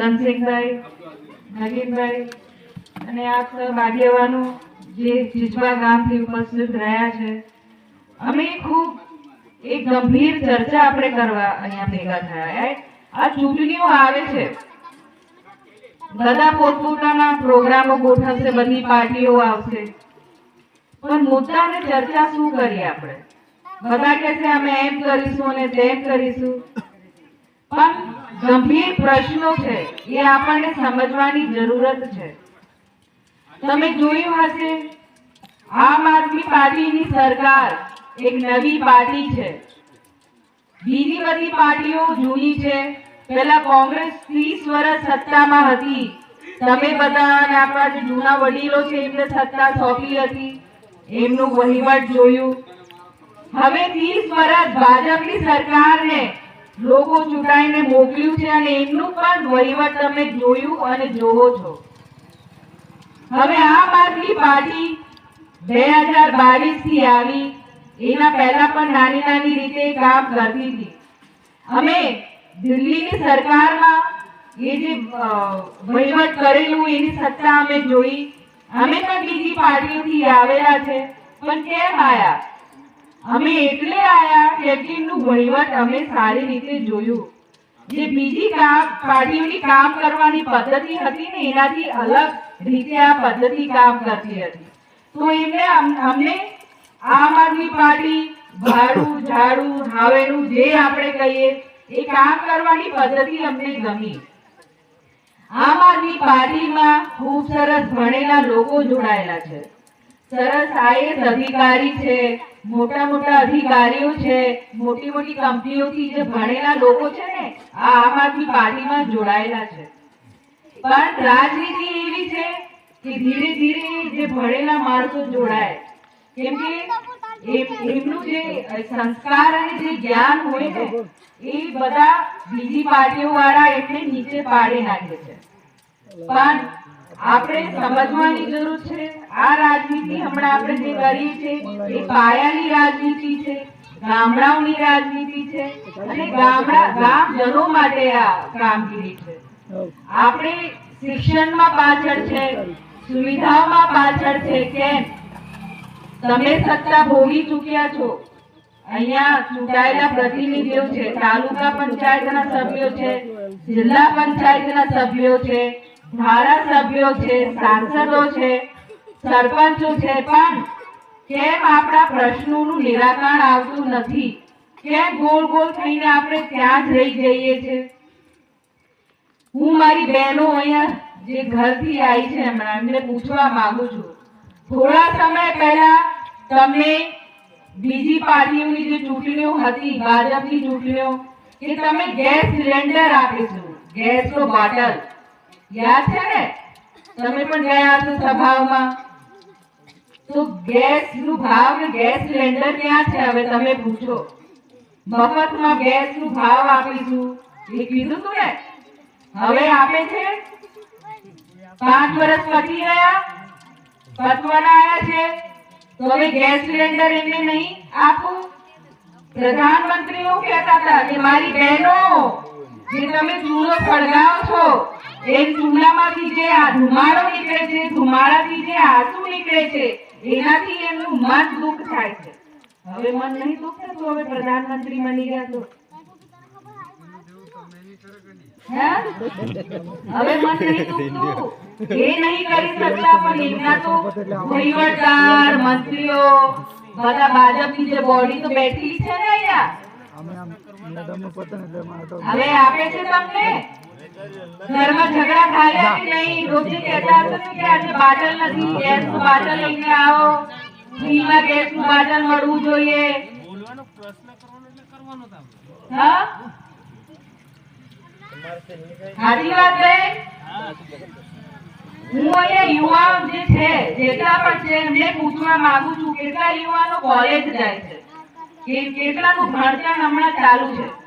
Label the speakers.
Speaker 1: ધનસિંહભાઈ નગીનભાઈ અને આપ સૌ આગેવાનો જે ચીચવા ગામથી ઉપસ્થિત રહ્યા છે. અમે ખૂબ એક ગંભીર ચર્ચા આપણે કરવા અહીંયા ભેગા થયા. આ ચૂંટણીઓ આવે છે. બધા પોતપોતાના પ્રોગ્રામો ગોઠવશે, બધી પાર્ટીઓ આવશે. પણ મુદ્દાને ચર્ચા શું કરીએ આપણે? બધા કહેશે, અમે એમ કરીશું અને તેમ કરીશું. પણ ગંભીર પ્રશ્નો છે, એ આપણને સમજવાની જરૂરત છે. તમે જોયું હશે, આમ આદમી પાર્ટીની સરકાર એક નવી પાર્ટી છે. બીજી બધી પાર્ટીઓ જૂની છે. પહેલા કોંગ્રેસ ત્રીસ વર્ષ સત્તામાં હતી. તમે બધા અને આપણા જે જૂના વડીલો છે, એમને સત્તા સોંપી હતી. એમનું વહીવટ જોયું. હવે ત્રીસ વર્ષ ભાજપની સરકારને લોકો ચૂંટાઈને મોકલ્યું છે અને એમનું પણ વહીવટ તમે જોયું અને જોવો છો. હવે આમ આદમી પાર્ટી બે હજાર બાવીસથી આવી. એના પહેલા પણ નાની નાની રીતે કામ કરતી હતી. અમે દિલ્હીની સરકારમાં એ જે વહીવટ કરેલું એની સત્તા અમે જોઈ. અમે પણ બીજી પાર્ટીઓથી આવેલા છે. પણ કેમ આયા? અમે એટલે આયા કે વહીવટ અમે સારી રીતે જોયું. જે બીજી કામ પાર્ટીઓની કામ કરવાની પદ્ધતિ હતી ને, એનાથી અલગ રીતે આ પદ્ધતિ કામ કરતી હતી. તો એમને અમને આમ આદમી પાર્ટી, ભાડું, ઝાડું, હાવેનું જે આપણે કહીએ, એ કામ કરવાની પદ્ધતિ અમને ગમી. આમ આદમી પાર્ટીમાં ખૂબ સરસ ભણેલા લોકો જોડાયેલા છે. સરસ આઈએસ અધિકારી છે. મોટા મોટા અધિકારીઓ છે. મોટી મોટી કંપનીઓથી જે ભણેલા લોકો છે ને, આ આમ આદમી પાર્ટીમાં જોડાયેલા છે. પણ રાજનીતિ એવી છે કે ધીરે ધીરે જે ભણેલા માણસો જોડાય, કેમ કે એમનું જે સંસ્કાર અને જે જ્ઞાન હોય ને, એ બધા બીજી પાર્ટીઓ વાળા એમને નીચે પાડી નાખે છે. પણ આપણે સમજવાની જરૂર છે. આ રાજનીતિ હમણાં આપણે જે કરીએ છીએ એ પાયાની રાજનીતિ છે, ગામડાઓની રાજનીતિ છે, અને ગામડા ગામજનો માટે આ કામગીરી છે. આપણે શિક્ષણમાં પાછળ છે, સુવિધાઓમાં પાછળ છે, કેમ? તમે સત્તા ભોગી ચૂક્યા છો. અહીંયા ચૂંટાયેલા પ્રતિનિધિઓ છે, તાલુકા પંચાયતના સભ્યો છે, જિલ્લા પંચાયતના સભ્યો છે ધારાસભ્યો છે, સાંસદો છે, સરપંચો છે, પણ કેમ આપણા પ્રશ્નોનું નિરાકરણ આવતું નથી? કેમ ગોળ ગોળ થઈને આપણે ત્યાં જ રહી જઈએ છે? હું મારી બહેનો અહીંયા જે ઘરથી આવી છે હમણાં, એમને પૂછવા માંગુ છું. થોડા સમય પહેલા તમને બીજી પાર્ટીઓની જે ચૂંટણીઓ હતી, ભાજપની ચૂંટણીઓ કે તમે ગેસ સિલિન્ડર આપીશું ગેસનો બોટલ. યાદ છે ને? તમે પણ ગયા હશો સભાઓમાં? તો ગેસનું ભાવ ને ગેસ સિલિન્ડર ક્યાં છે? હવે તમે પૂછો. મફતમાં ગેસનું ભાવ આપીશું. એ કીધું તું ને? હવે આપે છે? પાંચ વર્ષ પતી ગયા. પતવાના આવ્યા છે. તો હવે ગેસ સિલિન્ડર એમને નહીં આપું? પ્રધાનમંત્રીઓ કહેતા હતા કે મારી બહેનો જે તમે ચૂલો સળગાવો છો, એ ચૂલામાંથી જે આ ધુમાડો નીકળે છે ધુમાડાથી જે આંસુ નીકળે છે, એનાથી એમનું મન દુઃખ થાય છે. હવે મન નહીં દુઃખ થતું હવે પ્રધાનમંત્રી બની ગયા તો હવે મન નહીં એ નહીં કરી શકતા, પણ એમના તો વહીવટદાર, મંત્રીઓ, બધા ભાજપની જે બોડી તો બેઠી છે ને અહીંયા. હવે આપે છે તમને? ઘરમાં ઝઘડા થાય કે નહીં. રોજે કહેતા હશો ને કે આજે બાટલ નથી ગેસનું બાટલ લઈને આવો. ફ્રીમાં ગેસનું બાટલ મળવું જોઈએ. હા? સાચી વાત બેન? હું અહીંયા યુવાઓ જે છે જેટલા પણ છે એમને પૂછવા માંગુ છું કેટલા યુવાનો કોલેજ જાય છે? કેટલાનું ભણતર હમણાં ચાલુ છે.